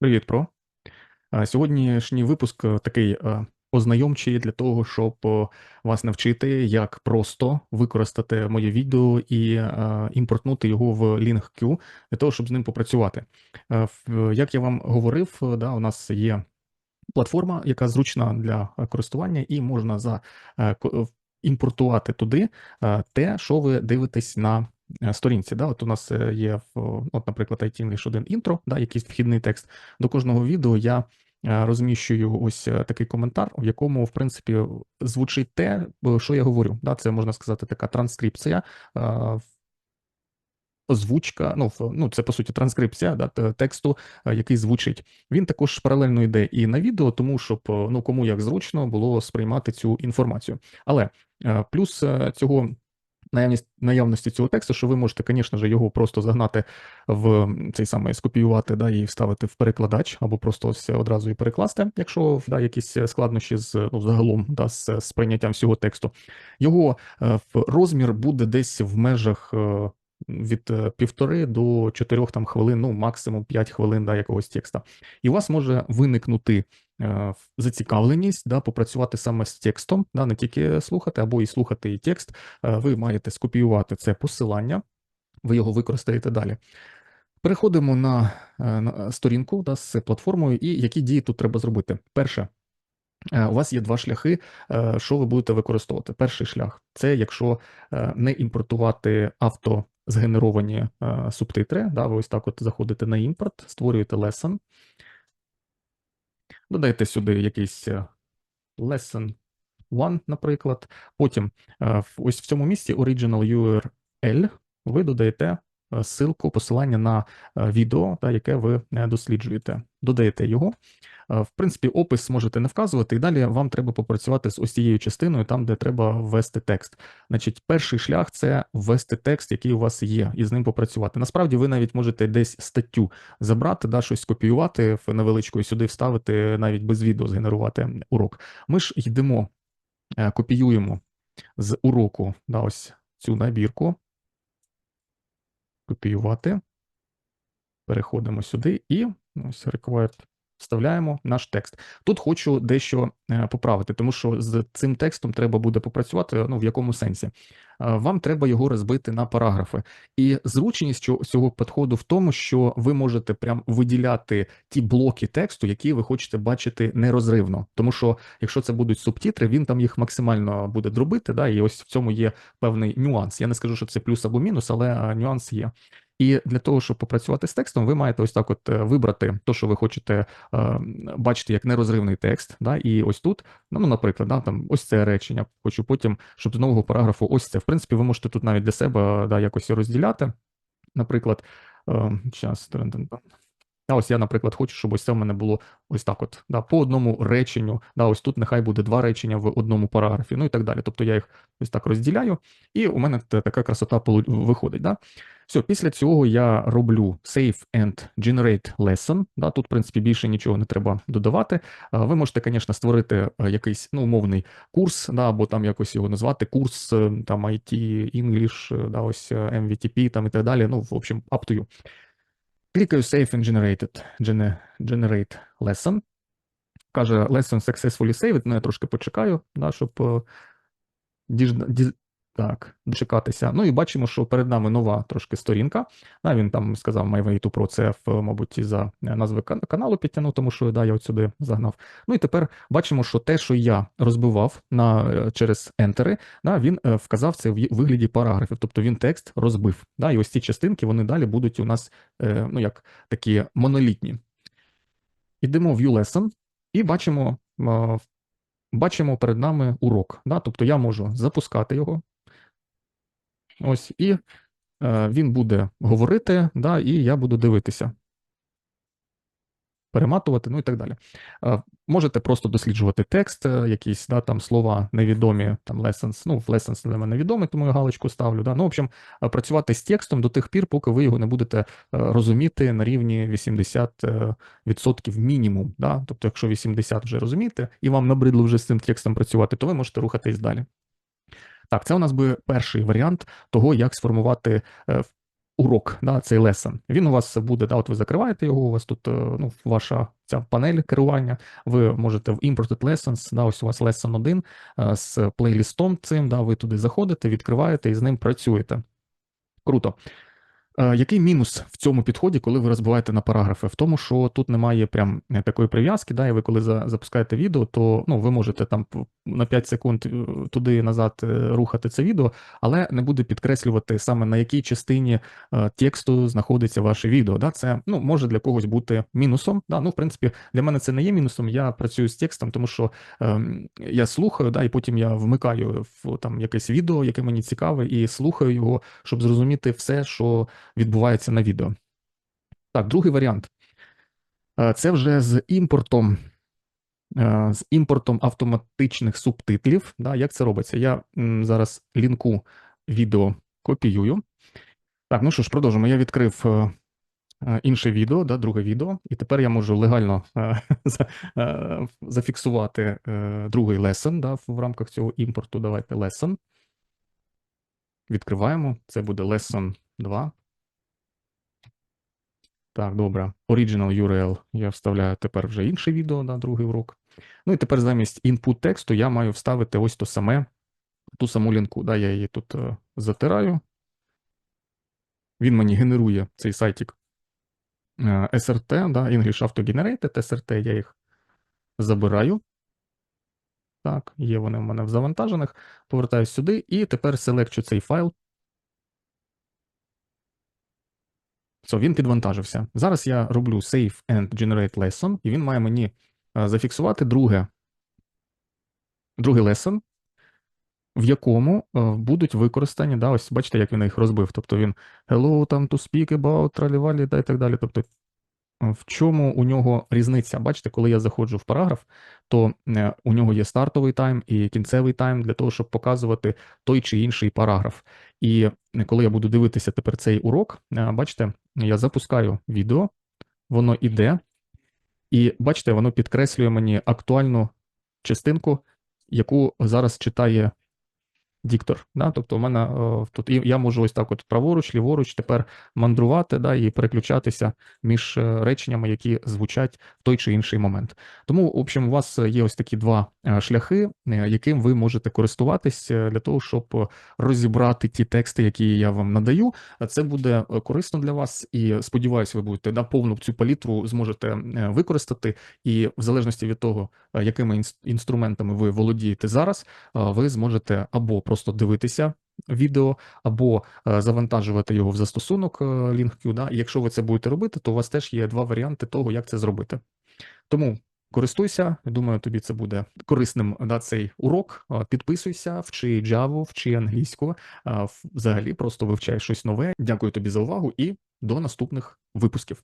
Привіт, Про. Сьогоднішній випуск е, такий е, ознайомчий для того, щоб е, вас навчити, як просто використати моє відео і імпортнути його в LinkQ для того, щоб з ним попрацювати. Як я вам говорив, да, у нас є платформа, яка зручна для користування, і можна за імпортувати туди те, що ви дивитесь на сторінці. Да? От у нас е, є, от, наприклад, IT English 1 інтро, да, якийсь вхідний текст. До кожного відео я е, розміщую ось е, такий коментар, в якому, в принципі, звучить те, е, що я говорю. Да? Це можна сказати така транскрипція. е, Озвучка, ну, ну це по суті транскрипція да, тексту, е, який звучить. Він також паралельно йде і на відео, тому щоб е, ну кому як зручно було сприймати цю інформацію. Але е, плюс е, цього наявність наявності цього тексту, що ви можете, звісно ж, його просто загнати в цей самий скопіювати, да, і вставити в перекладач, або просто ось одразу і перекласти, якщо да, якісь складнощі з ну, загалом да, з сприйняттям всього тексту. Його е, розмір буде десь в межах. е, Від е, півтори до чотирьох там хвилин, ну максимум 5 хвилин да, якогось текста. І у вас може виникнути зацікавленість да, попрацювати саме з текстом, да, не тільки слухати, або і слухати і текст. Е, Ви маєте скопіювати це посилання, ви його використаєте далі. Переходимо на, е, на сторінку да, з платформою, і які дії тут треба зробити. Перше, е, у вас є два шляхи, е, що ви будете використовувати. Перший шлях це якщо е, не імпортувати автозгенеровані е, субтитри. Да, ви ось так от заходите на імпорт, створюєте lesson, додаєте сюди якийсь е, lesson 1, наприклад. Потім е, ось в цьому місці original URL ви додаєте е, ссылку, посилання на відео, та, яке ви досліджуєте. Додаєте його. Е, В принципі, опис можете не вказувати, і далі вам треба попрацювати з ось цією частиною, там, де треба ввести текст. Значить, перший шлях це ввести текст, який у вас є, і з ним попрацювати. Насправді, ви навіть можете десь статтю забрати, да, щось копіювати і сюди вставити, навіть без відео згенерувати урок. Ми ж йдемо е, копіюємо з уроку да, ось цю набірку. Копіювати. Переходимо сюди і ось required вставляємо наш текст. Тут хочу дещо е, поправити, тому що з цим текстом треба буде попрацювати. Ну в якому сенсі? Е, Вам треба його розбити на параграфи. І зручність цього- підходу в тому, що ви можете прям виділяти ті блоки тексту, які ви хочете бачити нерозривно. Тому що якщо це будуть субтитри, він там їх максимально буде дробити. Да, і ось в цьому є певний нюанс. Я не скажу, що це плюс або мінус, але е, нюанс є. І для того, щоб попрацювати з текстом, ви маєте ось так: от е, вибрати те, що ви хочете е, бачити як нерозривний текст. Да, і ось тут, ну, ну, наприклад, да, там ось це речення. Хочу потім, щоб з нового параграфу, ось це. В принципі, ви можете тут навіть для себе да, якось розділяти. Наприклад, е, час. А ось я, наприклад, хочу, щоб ось це в мене було ось так: от, да, по одному реченню. Да, ось тут нехай буде два речення в одному параграфі, ну і так далі. Тобто я їх ось так розділяю, і у мене така красота виходить. Да? Все, після цього я роблю save and generate lesson. Да, тут, в принципі, більше нічого не треба додавати. Ви можете, звісно, створити е, якийсь ну, умовний курс, да, або там якось його назвати, курс е, там IT, English, е, да, ось MVTP там і так далі. Ну, в общем, up to you. Клікаю Save and Generated, Gene- Generate Lesson. Каже, lesson successfully saved. Ну, я трошки почекаю, да, щоб е, так, дочекатися. Ну і бачимо, що перед нами нова трошки сторінка. Да, він там сказав to Pro, це, мабуть, і за назви кан- каналу підтягнув, тому що да, я от сюди загнав. Ну і тепер бачимо, що те, що я розбивав на, е, через ентери, да, він е, вказав це в вигляді параграфів, тобто він текст розбив. Да, і ось ці частинки вони далі будуть у нас е, ну, як такі монолітні. Ідемо в View Lesson і бачимо, е, бачимо перед нами урок. Да? Тобто я можу запускати його. Ось, і е, він буде говорити, да, і я буду дивитися. Перематувати, ну і так далі. Е, Можете просто досліджувати текст, е, якісь да, там слова невідомі, там lessons, ну, lessons для мене відомі, тому я галочку ставлю. Да. Ну, в общем, е, працювати з текстом до тих пір, поки ви його не будете е, розуміти на рівні 80% е, мінімум. Да. Тобто, якщо 80 вже розумієте, і вам набридло вже з цим текстом працювати, то ви можете рухатись далі. Так, це у нас би перший варіант того, як сформувати е, урок, да, цей лесен. Він у вас буде, да, от ви закриваєте його, у вас тут е, ну, ваша ця панель керування. Ви можете в Imported Lessons, да, ось у вас lesson 1 е, з плейлістом цим, да, ви туди заходите, відкриваєте і з ним працюєте. Круто. Е, Який мінус в цьому підході, коли ви розбиваєте на параграфи? В тому, що тут немає прям е, такої прив'язки, да, і ви коли за- запускаєте відео, то ну, ви можете там на 5 секунд е, туди назад е, рухати це відео, але не буде підкреслювати саме на якій частині е, тексту знаходиться ваше відео. Да? Це ну, може для когось бути мінусом. Да? Ну, в принципі, для мене це не є мінусом. Я працюю з текстом, тому що ем, я слухаю, да, і потім я вмикаю в там якесь відео, яке мені цікаве, і слухаю його, щоб зрозуміти все, що відбувається на відео. Так, другий варіант. Е, Це вже з імпортом, е, з імпортом автоматичних субтитрів. Да, як це робиться? Я зараз лінку відео копіюю. Так, ну що ж, продовжимо. Я відкрив е, інше відео, да, друге відео, і тепер я можу легально зафіксувати другий lesson да, в рамках цього імпорту. Давайте lesson. Відкриваємо. Це буде lesson 2. Так, добре. Original URL я вставляю тепер вже інше відео на другий урок. Ну і тепер замість input тексту я маю вставити ось то саме, ту саму лінку. Да, я її тут е, затираю. Він мені генерує цей сайтик е, SRT, да, English Auto Generated, SRT, я їх забираю. Так, є вони в мене в завантажених. Повертаюсь сюди і тепер селекчу цей файл. Все, він підвантажився. Зараз я роблю save and generate lesson, і він має мені е, зафіксувати друге, другий lesson, в якому е, будуть використані, да, ось бачите, як він їх розбив. Тобто він hello, там to speak about, тралівалі, да, і так далі. Тобто, в чому у нього різниця? Бачите, коли я заходжу в параграф, то е, у нього є стартовий тайм і кінцевий тайм для того, щоб показувати той чи інший параграф. І е, коли я буду дивитися тепер цей урок, е, бачите, я запускаю відео, воно іде, і бачите, воно підкреслює мені актуальну частинку, яку зараз читає диктор. Да? Тобто, у мене е, тут я можу ось так, от праворуч, ліворуч, тепер мандрувати да, і переключатися між е, реченнями, які звучать в той чи інший момент. Тому, в общем, у вас є ось такі два шляхи, е, яким ви можете користуватись е, для того, щоб е, розібрати ті тексти, які я вам надаю. Е, Це буде е, корисно для вас, і сподіваюся, ви будете да, повну цю палітру зможете е, використати. І в залежності від того, е, якими інструментами ви володієте зараз, е, ви зможете або просто дивитися відео, або е, завантажувати його в застосунок е, LinkQ. Да? Якщо ви це будете робити, то у вас теж є два варіанти того, як це зробити. Тому користуйся. Думаю, тобі це буде корисним на цей урок. Підписуйся, вчи Java, вчи англійську. Взагалі просто вивчай щось нове. Дякую тобі за увагу і до наступних випусків.